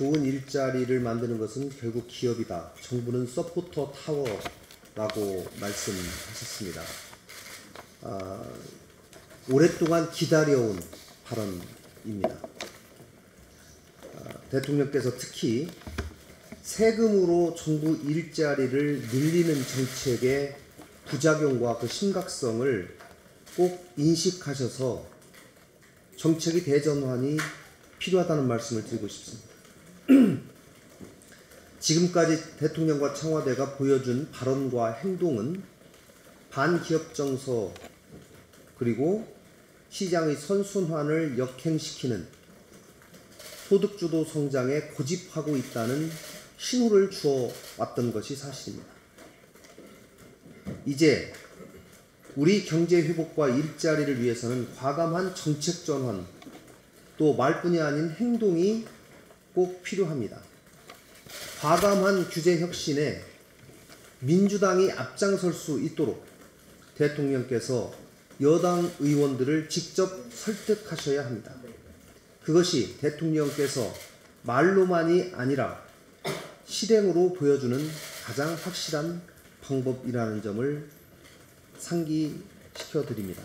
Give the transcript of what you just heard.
좋은 일자리를 만드는 것은 결국 기업이다. 정부는 서포터 타워라고 말씀하셨습니다. 아, 오랫동안 기다려온 발언입니다. 아, 대통령께서 특히 세금으로 정부 일자리를 늘리는 정책의 부작용과 그 심각성을 꼭 인식하셔서 정책의 대전환이 필요하다는 말씀을 드리고 싶습니다. 지금까지 대통령과 청와대가 보여준 발언과 행동은 반기업 정서 그리고 시장의 선순환을 역행시키는 소득주도 성장에 고집하고 있다는 신호를 주어 왔던 것이 사실입니다. 이제 우리 경제 회복과 일자리를 위해서는 과감한 정책 전환 또 말뿐이 아닌 행동이 꼭 필요합니다. 과감한 규제 혁신에 민주당이 앞장설 수 있도록 대통령께서 여당 의원들을 직접 설득하셔야 합니다. 그것이 대통령께서 말로만이 아니라 실행으로 보여주는 가장 확실한 방법이라는 점을 상기시켜 드립니다.